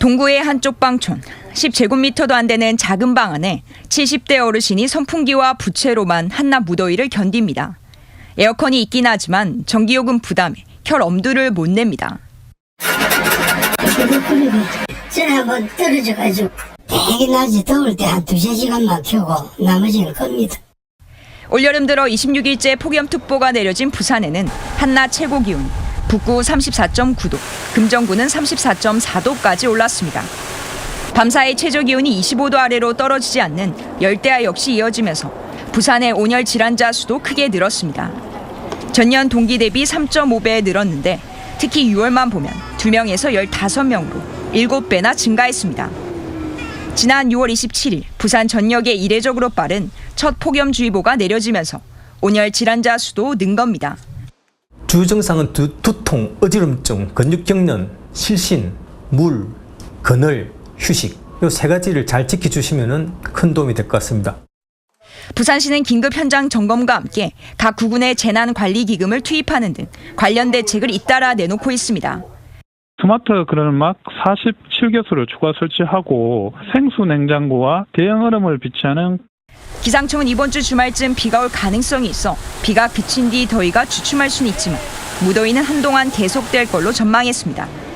동구의 한쪽 방촌 10제곱미터도 안 되는 작은 방 안에 70대 어르신이 선풍기와 부채로만 한낮 무더위를 견딥니다. 에어컨이 있긴 하지만 전기요금 부담에 혈 엄두를 못 냅니다. 전에 한번 떨어져가지고 되게 낮에 더울 때 한 두세 시간만 켜고 나머지는 끕니다. 올여름 들어 26일째 폭염특보가 내려진 부산에는 한낮 최고 기온 북구 34.9도, 금정구는 34.4도까지 올랐습니다. 밤사이 최저 기온이 25도 아래로 떨어지지 않는 열대야 역시 이어지면서 부산의 온열 질환자 수도 크게 늘었습니다. 전년 동기 대비 3.5배 늘었는데 특히 6월만 보면 2명에서 15명으로 7배나 증가했습니다. 지난 6월 27일 부산 전역에 이례적으로 빠른 첫 폭염주의보가 내려지면서 온열 질환자 수도 는 겁니다. 주요 증상은 두, 두통, 어지럼증, 근육경련, 실신, 물, 그늘, 휴식 이 세 가지를 잘 지켜주시면 큰 도움이 될 것 같습니다. 부산시는 긴급 현장 점검과 함께 각 구군의 재난 관리 기금을 투입하는 등 관련 대책을 잇따라 내놓고 있습니다. 스마트 그늘막 47개소를 추가 설치하고 생수 냉장고와 대형 얼음을 비치하는 기상청은 이번 주 주말쯤 비가 올 가능성이 있어 비가 그친 뒤 더위가 주춤할 수는 있지만 무더위는 한동안 계속될 걸로 전망했습니다.